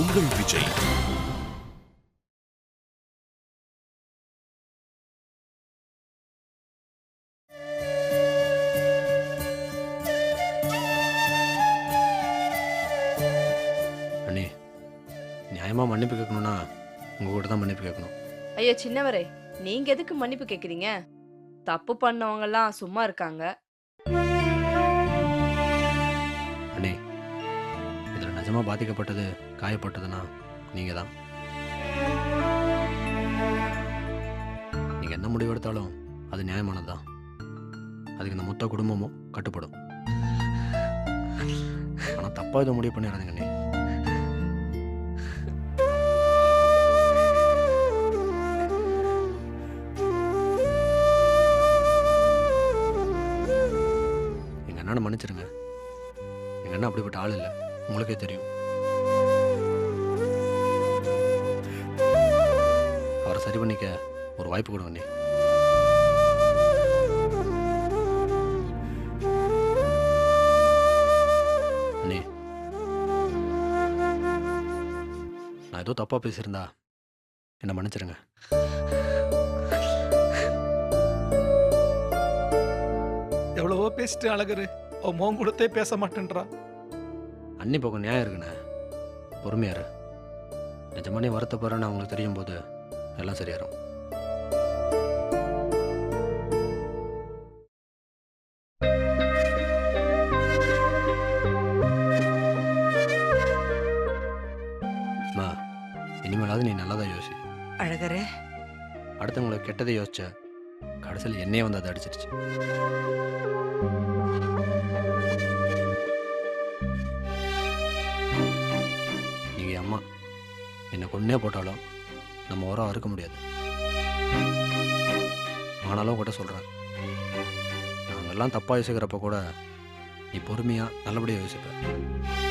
உங்கள் விஜய். அண்ணே நியாயமாக மன்னிப்பு கேட்கணும்னா உங்கள் கூட தான் மன்னிப்பு கேட்கணும். ஐயா சின்னவரே நீங்க எதுக்கு மன்னிப்பு கேக்குறீங்க தப்பு பண்ணவங்க எல்லாம் சும்மா இருக்காங்க. மோசமாக பாதிக்கப்பட்டது காயப்பட்டதுன்னா நீங்கள் தான் நீங்கள் என்ன முடிவு எடுத்தாலும் அது நியாயமானது தான் அதுக்கு இந்த மொத்த குடும்பமும் கட்டுப்படும். ஆனால் தப்பாக இதை முடிவு பண்ணிடுறாங்க நீ. நான் ஏதோ தப்பாக பேசியிருந்தா. என்னை மன்னிச்சிருங்க. எவ்வளவோ பேசிட்டு அழகரு. அவன் மோகம் கொடுத்தே பேச மாட்டேன்றா. அண்ணி பக்கம் நியாயம் இருக்குண்ணே. பொறுமையா இரு. நிஜமானே வருத்தப்படுறேன்னு அவங்களுக்கு தெரியும் போது எல்லாம் சரியாயிரும். அடுத்தவங்களுக்கு கெட்டதை யோசிச்ச கடைசியில் என்னையே வந்து அதை அடிச்சிருச்சு. நீங்கள் அம்மா. என்னை கொன்னே போட்டாலும் நம்ம உரம் அறுக்க முடியாது. ஆனாலும் கூட சொல்கிறேன் நாங்கள்லாம் தப்பாக யோசிக்கிறப்ப கூட நீ பொறுமையாக நல்லபடியாக யோசிப்ப.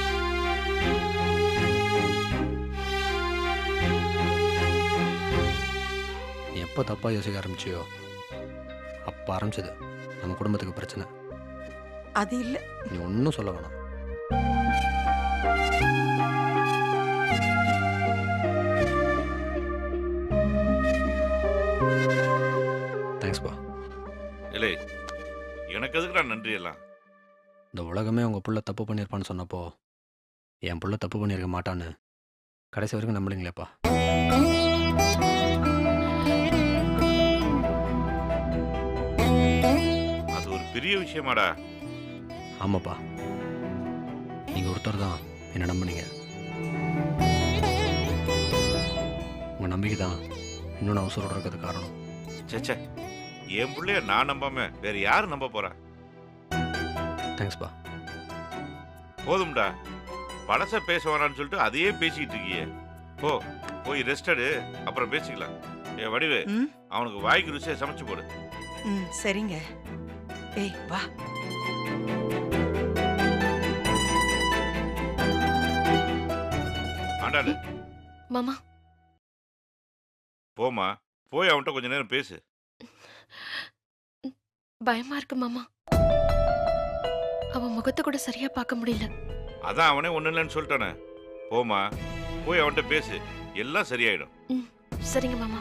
நீ எப்போ தப்பாக யோசிக்க ஆரம்பிச்சியோ? அப்போ ஆரம்பிச்சது நம்ம குடும்பத்துக்கு பிரச்சனை. அது இல்ல. நீ ஒன்றும் சொல்ல வேணாம். தேங்க்ஸ்பா இல்லை எனக்கு எதுக்குடா நன்றி எல்லாம்? இந்த உலகமே உங்கள் புள்ள தப்பு பண்ணியிருப்பான்னு சொன்னப்போ என் புள்ள தப்பு பண்ணியிருக்க மாட்டான்னு கடைசி வரைக்கும் நம்பலீங்களேப்பா பெரிய விஷயமாடா. ஆமாப்பா. நீங்கள் ஒருத்தர் தான் என்னை நம்புனீங்க. உங்கள் நம்பிக்கை தான் இன்னும் நான் உசுரோட இருக்கிறது காரணம். சேச்சே என் பிள்ளைய நான் நம்பாம வேற யார் நம்ப போறா? தேங்க்ஸ்ப்பா. போதும்டா. பழச பேச வேணாம்னு சொல்லிட்டு அதையே பேசிக்கிட்டு இருக்கியே. போ போய் ரெஸ்ட் எடு அப்புறம் பேசிக்கலாம். ஏ வடிவு ம்? அவனுக்கு வாய்க்கு ருசியை சமைச்சு போடு. ம் சரிங்க. ஏய் வா ஆண்டாடு மாமா. போமா போய் அவன்கிட்ட கொஞ்ச நேரம் பேசு. பயமா இருக்கு மாமா. அவன் முகத்தை கூட சரியா பார்க்க முடியல. அதான் அவனே ஒண்ணு இல்லைன்னு சொல்லிட்டானே. போமா போய் அவன்கிட்ட பேசு. எல்லாம் சரியாயிடும். சரிங்க மாமா.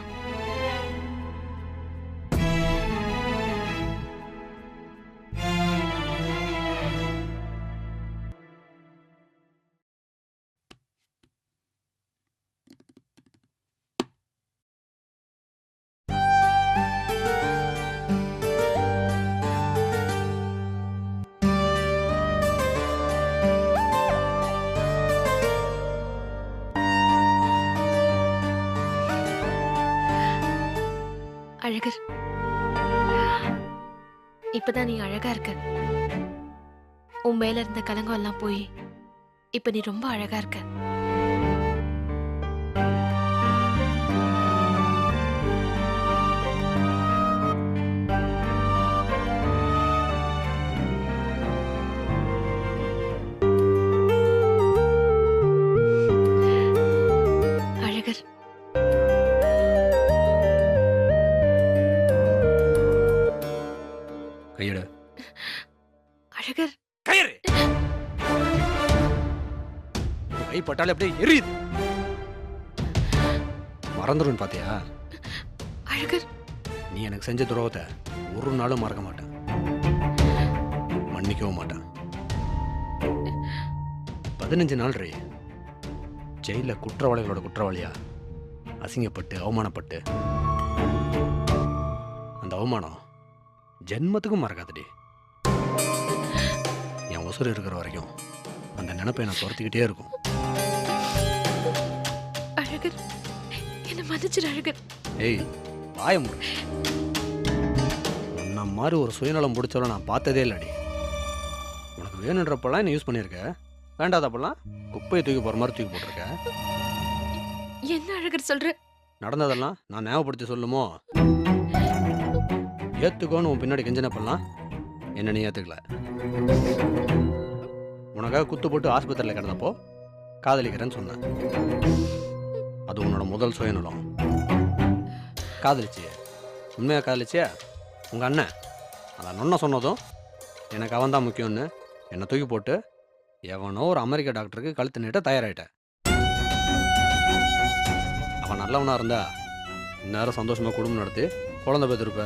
இப்பதான் நீ அழகா இருக்க. உன் மேல இருந்த கலங்கம் எல்லாம் போய் இப்ப நீ ரொம்ப அழகா இருக்க. பட்டாலே அப்படியே எரியுது. மறந்துடும் பாத்தியா? அழகர். நீ எனக்கு செஞ்ச துரோகத்தை ஒரு நாளும் மறக்க மாட்டேன். மன்னிக்கவும் மாட்டேன். பதினஞ்சு நாள் ரே. ஜெயில குற்றவாளிகளோட குற்றவாளியா? அசிங்கப்பட்டு அவமானப்பட்டு. அந்த அவமானம் ஜென்மத்துக்கும் மறக்காதடி. என் உசுறு இருக்கிற வரைக்கும் அந்த நினைப்பை நான் துரத்திக்கிட்டே இருக்கும். அழகர். என்ன மன்னிச்சிரு அழகர். ஏய் வாய மூடு. உன்ன மாதிரி ஒரு சுயநலம் பிடிச்சவள நான் பார்த்ததே இல்லடி. உனக்கு வேணுன்றப்பெல்லாம் என்ன யூஸ் பண்ணியிருக்க? வேண்டாதப்பெல்லாம் குப்பையை தூக்கி போகிற மாதிரி தூக்கி போட்டிருக்க? என்ன அழகர் சொல்ற? நடந்ததெல்லாம் நான் ஞாபகப்படுத்தி சொல்லுமோ? ஏத்துக்கோன்னு உன் பின்னாடி கெஞ்சினப்பெல்லாம் என்ன நீ ஏத்துக்கல. உனக்காக குத்து போட்டு ஆஸ்பத்திரியில் கிடந்தப்போ காதலிக்கிறேன்னு சொன்னேன். அது உன்னோட முதல் சுயநலம். காதலிச்சிய. உண்மையா காதலிச்சியா? உங்க அண்ணன். அதான் நொன்ன சொன்னதும் எனக்கு அவன் தான் முக்கியம்னு என்னை தூக்கி போட்டு எவனோ ஒரு அமெரிக்க டாக்டருக்கு கழுத்து நீட்ட தயாராயிட்ட அவன் நல்லவனா இருந்தா இந்நேரம் சந்தோஷமா குடும்பம் நடத்தி குழந்தை பெற்றிருப்ப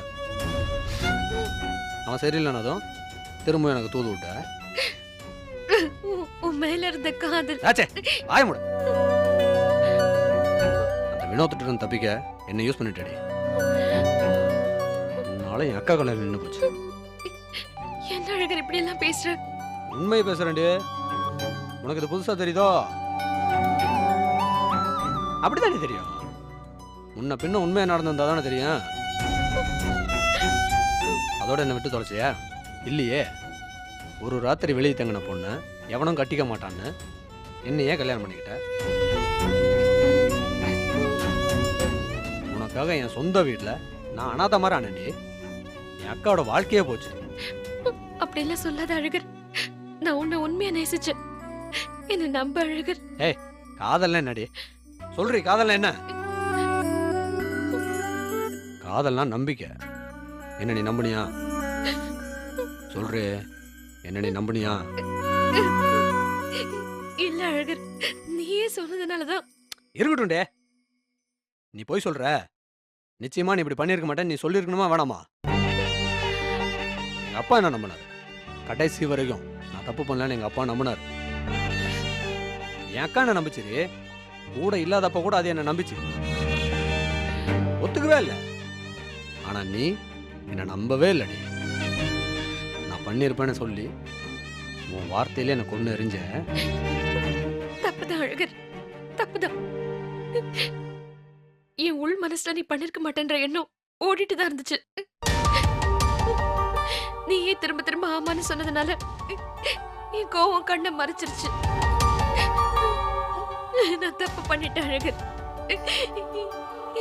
அவன் சரியில்லைனதும் திரும்ப எனக்கு தூது விட்ட உன்- மேல இருந்த காதல். ஆச்சே ஆய வினோத்திட்ட இருந்து தப்பிக்க என்ன யூஸ் பண்ணிட்டடி. உன்னால என் அக்கா கல்யாணம் நின்று போச்சு. என்ன அழகர் இப்படி எல்லாம் பேசுற? உண்மையை பேசுறேன்டி. உனக்கு இது புதுசா தெரியுதோ? அப்படித்தானே தெரியும். முன்ன பின்ன உண்மையா நடந்திருந்தா தானே தெரியும். அதோட என்ன விட்டு தொலைச்சியா? இல்லையே. ஒரு ராத்திரி வெளியே தங்கின பொண்ணு எவனும் கட்டிக்க மாட்டான்னு என்னையே கல்யாணம் பண்ணிக்கிட்ட. உனக்காக என் சொந்த வீட்டில் நான் அனாத மாதிரி ஆனேன்டி என் அக்காவோட வாழ்க்கையே போச்சு. அப்படி எல்லாம் சொல்லாத அழகர். நான் உன்னை உண்மையா நேசிச்சேன். என்ன நம்ப அழகர். காதல்னா என்னடி? சொல்றி காதல்னா என்ன? காதல்னா நம்பிக்கை. என்ன நீ நம்புனியா? சொல்றே என்ன நீ நம்புனியா? இல்ல அழகர் நீயே சொன்னதுனாலதான். இருக்கட்டும் நீ போய் சொல்ற. நிச்சயமா நீ இப்படி பண்ணியிருக்க மாட்டேன் நீ சொல்லியிருக்கணுமா வேணாமா? எங்க அப்பா என்ன நம்பினார்? கடைசி வரைக்கும் நான் தப்பு பண்ணலன்னு எங்க அப்பா நம்பினார். என் அக்கா என்ன நம்பிச்சிரு? கூட இல்லாதப்ப கூட அது என்ன நம்பிச்சு? ஒத்துக்கவே இல்லை. ஆனா நீ என்ன நம்பவே இல்லடி நான் பண்ணியிருப்பேன்னு சொல்லி உன் வார்த்தையில என்னை கொண்டு எரிஞ்ச தப்புதான் அழகர். தப்புதான். என் உள் மனசுல நீ பண்ணிருக்க மாட்டேன்ற எண்ணம் ஓடிட்டு தான் இருந்துச்சு. நீயே திரும்ப திரும்ப ஆமான்னு சொன்னதுனால என் கோவம் கண்ணை மறைச்சிருச்சு. நான் தப்பு பண்ணிட்டேன் அழகர்.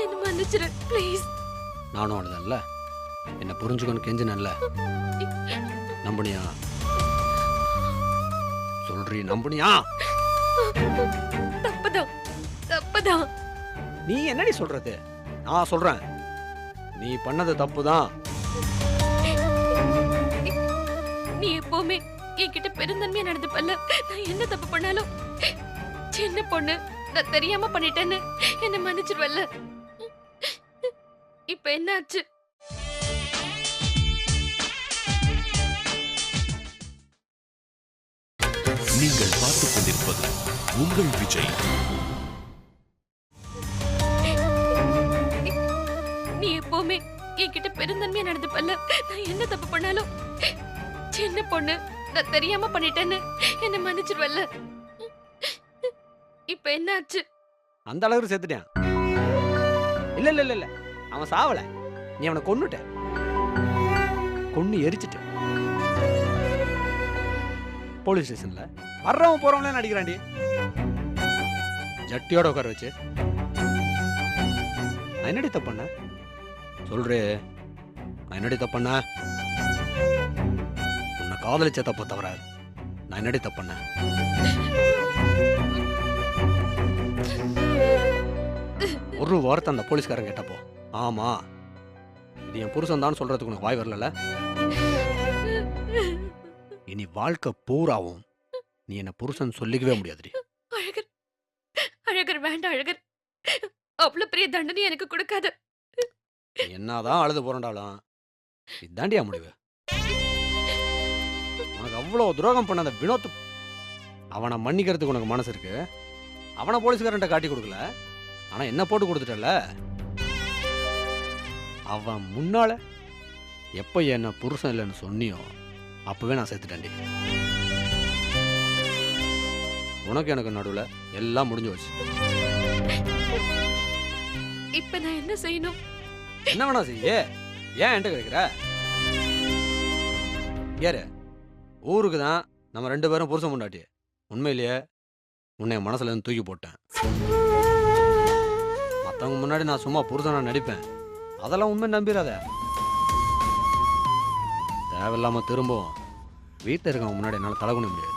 என்ன மன்னிச்சிரு ப்ளீஸ் நானும் அழுதன்ல. என்ன புரிஞ்சுக்கணும் கெஞ்சினல்ல நம்புனியா? சொல்றி நம்புனியா? தப்புதான் தப்புதான். நீ என்னடி சொல்றது? நான் சொல்றேன். நீ பண்ணது தப்பு தான் நீ எப்பவுமே என்கிட்ட பெருந்தன்மையா நடந்துப்பல்ல. நான் என்ன தப்பு பண்ணாலும் சின்ன பொண்ணு நான் தெரியாம பண்ணிட்டேன்னு என்ன மன்னிச்சிருவல்ல. இப்ப என்னாச்சு? நீங்கள் பார்த்துக் கொண்டிருப்பது உங்கள் விஜய். நடந்துப்பல்ல நான் என்ன தப்பு பண்ணாலும் சின்ன பொண்ணு நான் தெரியாம பண்ணிட்டேன்னு என்ன மன்னிச்சிருவல்ல. இப்ப என்னாச்சு? அந்த அளவுக்கு செத்துட்டான். இல்ல இல்ல இல்ல இல்ல. அவன் சாவல. நீ அவனை கொன்னுட்ட. கொன்னு எரிச்சிட்ட. போலீஸ் ஸ்டேஷன்ல. வர்றவன் போறவனே நடிக்கிறான்டி ஜட்டியோட உட்கார வச்சு. நான் என்னடி தப்பு பண்ண சொல்றே. நான் என்னடி தப்பு பண்ண உன்னை காதலிச்ச தப்ப தவிர நான் என்னடி தப்பு பண்ண ஒரு வார்த்தை அந்த போலீஸ்காரன் கேட்டப்போ. ஆமா. இது என் புருஷன் தான் சொல்றதுக்கு உனக்கு வாய் வரல இனி வாழ்க்கை பூராவும் நீ என்ன புருஷன் சொல்லிக்கவே முடியாதுடி. அழகர். வேண்டாம் அழகர். அவ்வளவு பெரிய தண்டனை எனக்கு கொடுக்காத. என்னதான் அழுது புரண்டாலும் இதாண்டியா முடிவு? உனக்கு அவ்வளோ துரோகம் பண்ண அந்த வினோத் அவனை மன்னிக்கிறதுக்கு உனக்கு மனசு இருக்கு. அவனை போலீஸ்காரன்ட்ட காட்டி கொடுக்கல. ஆனா என்ன போட்டு கொடுத்துட்டல அவன் முன்னால எப்போ என்ன புருஷன் இல்லைன்னு சொன்னியோ அப்பவே நான் செத்துட்டேன்டி. உனக்கு எனக்கு நடுவில் எல்லாம் முடிஞ்சு வச்சு இப்ப நான் என்ன செய்யணும்? என்ன வேணா செய்ய. ஏன் என்கிட்ட கேட்குற யாரு ஊருக்கு தான் நம்ம ரெண்டு பேரும் புருஷன் முண்டாட்டி உண்மையிலேயே உன்னை மனசுல இருந்து தூக்கி போட்டேன். மற்றவங்க முன்னாடி நான் சும்மா புருஷனா நடிப்பேன். அதெல்லாம் உண்மை நம்பிடாத. தேவையில்லாம திரும்பவும் வீட்டில் இருக்கவங்க முன்னாடி என்னால் தலகுண முடியாது.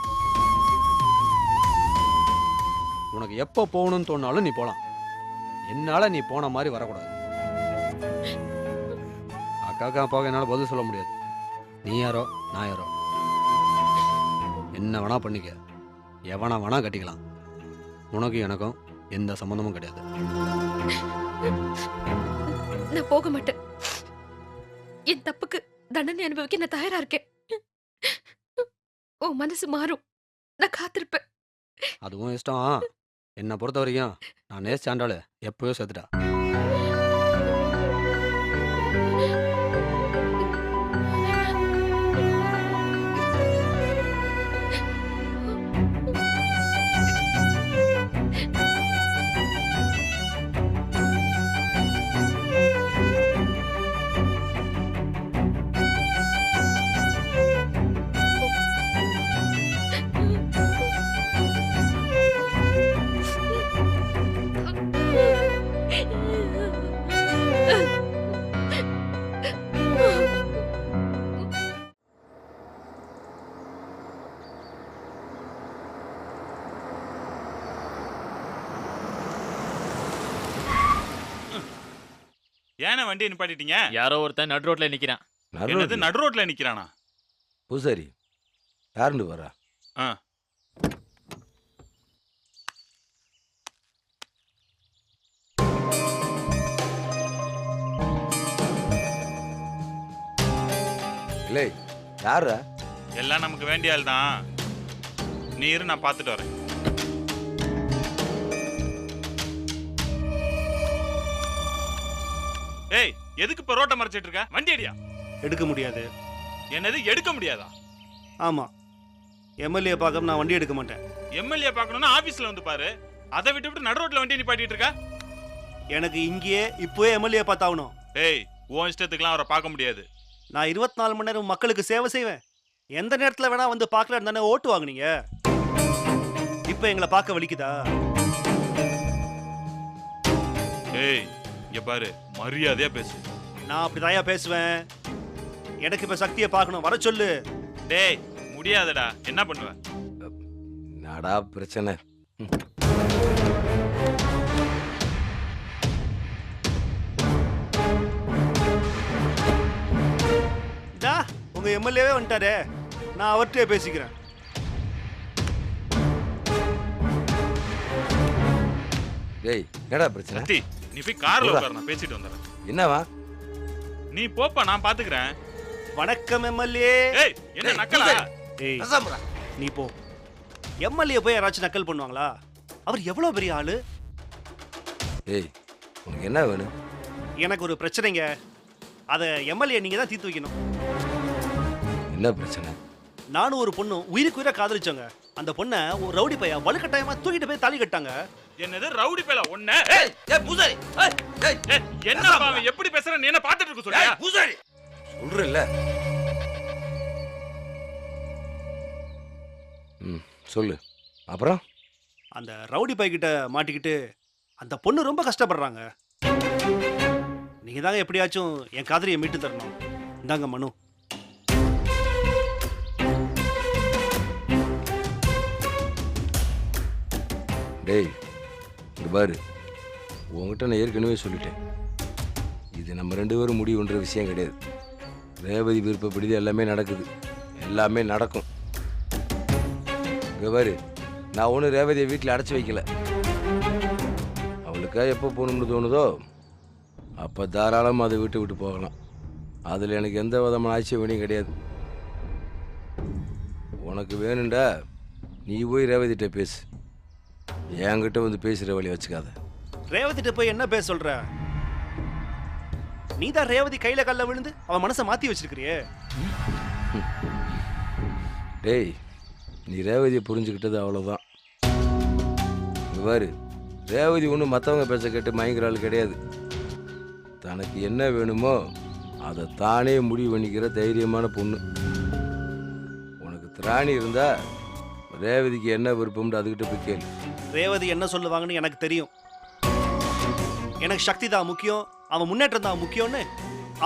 உனக்கு எப்போ போகணும்னு தோணாலும் நீ போகலாம் என்னால் நீ போன மாதிரி வரக்கூடாது. அக்காக்கா அப்பாவுக்கு என்னால் பதில் சொல்ல முடியாது. நீ யாரோ நான் யாரோ. என்ன வேணா பண்ணிக்க. எவனா வேணா கட்டிக்கலாம். உனக்கு எனக்கும் எந்த சம்மந்தமும் கிடையாது. நான் போக மாட்டேன். என் தப்புக்கு தண்டனை அனுபவிக்க நான் தயாரா இருக்கேன். உன் மனசு மாறும். நான் காத்திருப்பேன். அதுவும் இஷ்டம். என்னை பொறுத்த வரைக்கும் நான் நேசிச்சாண்டாள் எப்பயோ செத்துட்டா ஏன வண்டியை நிப்பாட்டிட்டீங்க? யாரோ ஒருத்தன் நடு ரோட்ல நிக்கிறான். என்னது நடு ரோட்ல நிக்கிறானா? பூசாரி யாருண்டு வரா ஆ. இல்லை யாரா எல்லாம் நமக்கு வேண்டிய ஆள் தான் நீ இரு நான் பார்த்துட்டு வரேன். ஏய் எதுக்கு இப்ப ரோட்டை மறைச்சிட்டு இருக்க? வண்டி அடியா? எடுக்க முடியாது. என்னது எடுக்க முடியாதா? ஆமா. எம்எல்ஏ பார்க்க நான் வண்டி எடுக்க மாட்டேன். எம்எல்ஏ பார்க்கணும்னா ஆபீஸ்ல வந்து பாரு. அதை விட்டு விட்டு நடு ரோட்ல வண்டி நிப்பாட்டிட்டு இருக்க? எனக்கு இங்கேயே இப்போவே எம்எல்ஏ பார்த்தாகணும். ஏய் உன் இஷ்டத்துக்குலாம் அவரை பார்க்க முடியாது. நான் இருபத்தி நாலு மணி நேரம் மக்களுக்கு சேவை செய்வேன். எந்த நேரத்தில் வேணா வந்து பார்க்கலான்னு தானே ஓட்டு வாங்குனீங்க? இப்போ எங்களை பார்க்க வலிக்குதா? ஏய் இங்க பாரு மரியாதையா பேசு. நான் அப்படி பேசுவேன். எனக்கு இப்போ சக்தியை பார்க்கணும். வர சொல்லு. டேய் முடியாதடா. என்ன பண்ணுவ? நடா பிரச்சனை? இதா உங்க எம்எல்ஏவே வந்துட்டாரே. நான் அவர்கிட்டயே பேசிக்கிறேன். டேய் என்னடா பிரச்சனை? சக்தி நீ போய் கார்ல. உட்காரு நான் பேசிட்டு வந்துடுறேன். என்னவா? நீ போப்பா நான் பாத்துக்கிறேன். வணக்கம் எம்எல்ஏ. ஏய் என்ன நக்கலா? ஏய். நீ போ. எம்எல்ஏ போய் யாராச்சும் நக்கல் பண்ணுவாங்களா? அவர் எவ்வளோ பெரிய ஆளு? டேய் உனக்கு என்ன வேணும்? எனக்கு ஒரு பிரச்சனைங்க. அதை எம்எல்ஏ நீங்க தான் தீர்த்து வைக்கணும். என்ன பிரச்சனை? நானும் ஒரு பொண்ணும் உயிருக்கு உயிரை காதலிச்சோங்க. அந்த பொண்ணை ஒரு ரவுடி பையன் வலுக்கட்டாயமா தூக்கிட்டு போய் தாலி கட்டாங்க. என்னது ரவுடி பேல ஒண்ணு? பூசாரி. என்ன அவன் எப்படி பேசுற? நீ என்ன பாத்துட்டு இருக்க சொல்றியா? பூசாரி. சொல்றேன்ல. ம் சொல்லு. அப்புறம்? அந்த ரவுடி பைக்கிட்ட மாட்டிக்கிட்டு அந்த பொண்ணு ரொம்ப கஷ்டப்படுறாங்க. நீங்க தாங்க எப்படியாச்சும் என் காதலியை மீட்டு தரணும். இந்தாங்க மனு. டேய் இங்கே பாரு. உன்கிட்ட நான் ஏற்கனவே சொல்லிட்டேன். இது நம்ம ரெண்டு பேரும் முடிவுன்ற விஷயம் கிடையாது. ரேவதி விருப்பப்படி எல்லாமே நடக்குது. எல்லாமே நடக்கும். இங்கே பாரு நான் ஒன்றும் ரேவதியை வீட்டில் அடைச்சி வைக்கல. அவளுக்காக எப்போ போகணும்னு தோணுதோ அப்போ தாராளமாக அதை விட்டு விட்டு போகலாம். அதில் எனக்கு எந்த விதமான ஆட்சேபனையும் கிடையாது. உனக்கு வேணுண்டா நீ போய் ரேவதிட்ட பேசு. என்கிட்ட வந்து பேசுகிற வழி வச்சுக்காத. ரேவதிட்ட போய் என்ன பேச சொல்ற? நீ தான் ரேவதி கையில கல்ல விழுந்து அவன் மனசை மாத்தி வச்சிருக்கிறியே. டேய் நீ ரேவதியை புரிஞ்சுக்கிட்டது அவ்வளோதான் பாரு ரேவதி ஒன்றும் மற்றவங்க பேச்ச கேட்டு மயங்குற ஆள் கிடையாது. தனக்கு என்ன வேணுமோ அதை தானே முடிவு பண்ணிக்கிற தைரியமான பொண்ணு. உனக்கு திராணி இருந்தா ரேவதிக்கு என்ன விருப்பம்னு அதுகிட்ட போய் கேளு. ரேவதி என்ன சொல்லுவாங்கன்னு எனக்கு தெரியும். எனக்கு சக்தி தான் முக்கியம் அவன் முன்னேற்றம் தான் முக்கியம்னு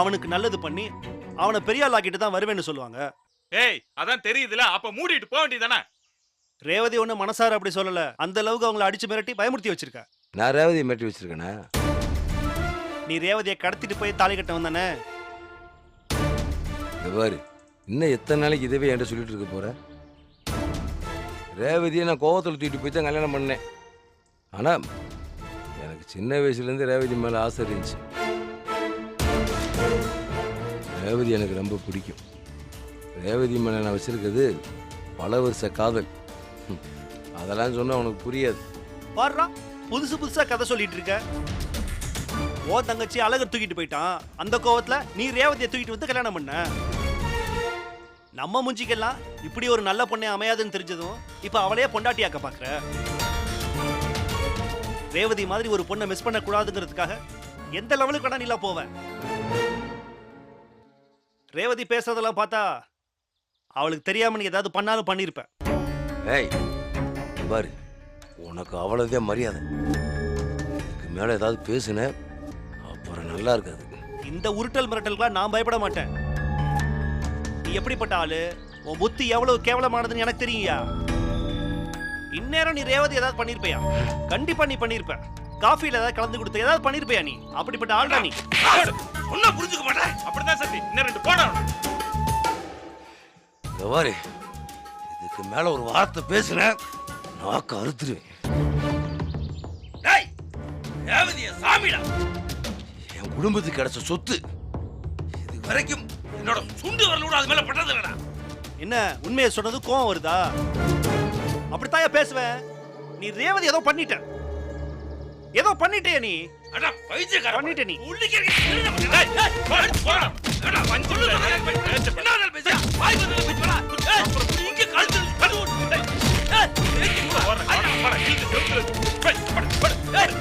அவனுக்கு நல்லது பண்ணி அவனை பெரிய ஆளாக்கிட்டு தான் வருவேன்னு சொல்லுவாங்க. ஏய் அதான் தெரியுதுல அப்ப மூடிட்டு போக வேண்டியதானே ரேவதி ஒன்று மனசார அப்படி சொல்லல. அந்த அளவுக்கு அவங்கள அடிச்சு மிரட்டி பயமுறுத்தி வச்சிருக்க. நான் ரேவதியை மாட்டி வச்சிருக்கேனா? நீ ரேவதியை கடத்திட்டு போய் தாலி கட்ட வந்தானே? இங்க பாரு இன்னும் எத்தனை நாளைக்கு இதவே என்கிட்ட சொல்லிட்டு இருக்க போற? ரேவதியை நான் கோவத்தில் தூக்கிட்டு போய் தான் கல்யாணம் பண்ணேன். ஆனால் எனக்கு சின்ன வயசுலேருந்து ரேவதி மேலே ஆசை இருந்துச்சு. ரேவதி எனக்கு ரொம்ப பிடிக்கும். ரேவதி மேலே நான் வச்சுருக்கிறது பல வருஷ காதல். அதெல்லாம் சொன்னால் உனக்கு புரியாது. பாடுறா புதுசு புதுசாக கதை சொல்லிட்டு இருக்க. ஓ தங்கச்சி அழகர் தூக்கிட்டு போயிட்டான். அந்த கோவத்தில் நீ ரேவதியை தூக்கிட்டு வந்து கல்யாணம் பண்ண. நம்ம முஞ்சிக்கெல்லாம் இப்படி ஒரு நல்ல பொண்ணை அமையாதுன்னு தெரிஞ்சதும் இப்ப அவளையே பொண்டாட்டியாக்க பாக்குற? ரேவதி மாதிரி ஒரு பொண்ணை மிஸ் பண்ண கூடாதுங்கிறதுக்காக எந்த லெவலுக்கு வேணா நீலாம் போவ? ரேவதி பேசுறதெல்லாம் பார்த்தா அவளுக்கு தெரியாம நீ ஏதாவது பண்ணாலும் பண்ணிருப்ப. ஏய் பாரு. உனக்கு அவ்வளோதான் மரியாதை. இதுக்கு மேலே ஏதாவது பேசுன அப்புறம் நல்லா இருக்காது. இந்த உருட்டல் மிரட்டலுக்குலாம் நான் பயப்பட மாட்டேன். எப்படிப்பட்ட ஆளு? உன் புத்தி எவ்வளவு கேவலமானதுன்னு எனக்கு தெரியுயா இந்நேரம் நீ ரேவதி ஏதாவது பண்ணிருப்பியா? கண்டிப்பா நீ பண்ணிருப்ப. காஃபில ஏதாவது கலந்து கொடுத்து ஏதாவது பண்ணிருப்பியா நீ? அப்படிப்பட்ட ஆள்டா நீ. ஒன்னும் புரிஞ்சுக்க மாட்டேன். அப்படிதான் சத்தி. இன்னும் ரெண்டு போட இங்க பாரு. இதுக்கு மேலே ஒரு வார்த்தை பேசுன நாக்கு அறுத்துருவேன். ரேவதிய சாமிடா. என் குடும்பத்துக்கு கிடைச்ச சொத்து இது வரைக்கும் என்னோட சுண்டு வரல கூட அது மேல பட்டது இல்லடா என்ன உண்மையை சொன்னது கோவம் வருதா? அப்படித்தாயா பேசுவேன் நீ ரேவதி ஏதோ பண்ணிட்ட. ஏதோ பண்ணிட்டே நீ. அடா பைத்தியக்கார பண்ணிட்ட நீ. உள்ளிக்க டேய்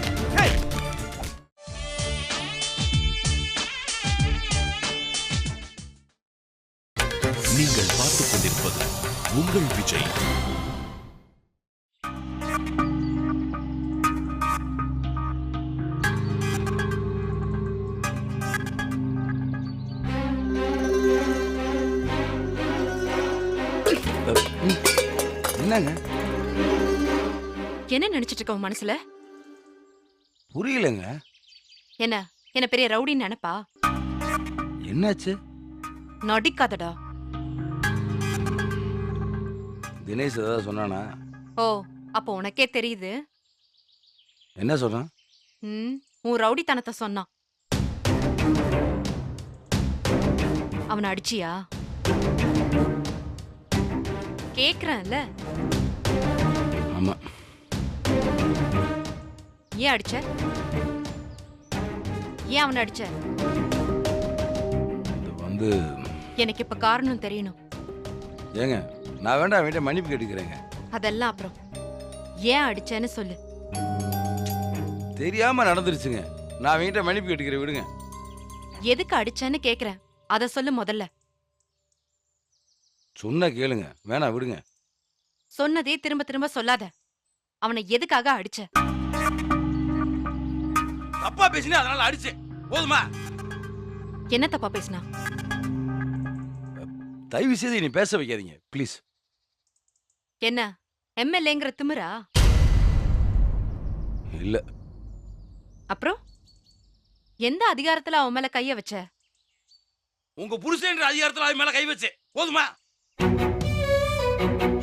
என்னங்க? என்ன நினைச்சிட்டு இருக்க உன் மனசுல? புரியலங்க. என்ன? என்ன பெரிய ரவுடின்னு நினைப்பா? என்னாச்சு? நடிக்காதடா. தினேஷ் ஏதாவது சொன்னானா? ஓ அப்போ உனக்கே தெரியுது. என்ன சொன்னான்? ம் உன் ரவுடித்தனத்தை சொன்னான். அவனை அடிச்சியா? கேக்குறேன்ல. ஆமா. ஏன் அடிச்ச? ஏன் அவனை அடிச்ச? வந்து எனக்கு இப்ப காரணம் தெரியணும். ஏங்க நான் வேண்டாம் அவன்கிட்ட மன்னிப்பு கேட்டுக்கிறேங்க. அதெல்லாம் அப்புறம். ஏன் அடிச்சேன்னு சொல்லு. தெரியாம நடந்துருச்சுங்க. நான் அவன்கிட்ட மன்னிப்பு கேட்டுக்கிறேன் விடுங்க. எதுக்கு அடிச்சேன்னு கேக்குறேன். அத சொல்லு முதல்ல. சொன்ன கேளுங்க. வேணாம் விடுங்க. சொன்னதே திரும்ப திரும்ப சொல்லாத. அவனை எதுக்காக அடிச்ச? தப்பா பேசினே அதனால அடிச்சேன் போதுமா? என்ன தப்பா பேசினா? தயவு செய்து நீ பேச வைக்காதீங்க ப்ளீஸ். என்ன? எம்எல்ஏங்கிற திமிரா? இல்ல. அப்புறம்? எந்த அதிகாரத்துல அவன் மேல கைய வச்ச? உங்க புருஷன்ற அதிகாரத்துல அது மேல கை வச்சேன் போதுமா? Música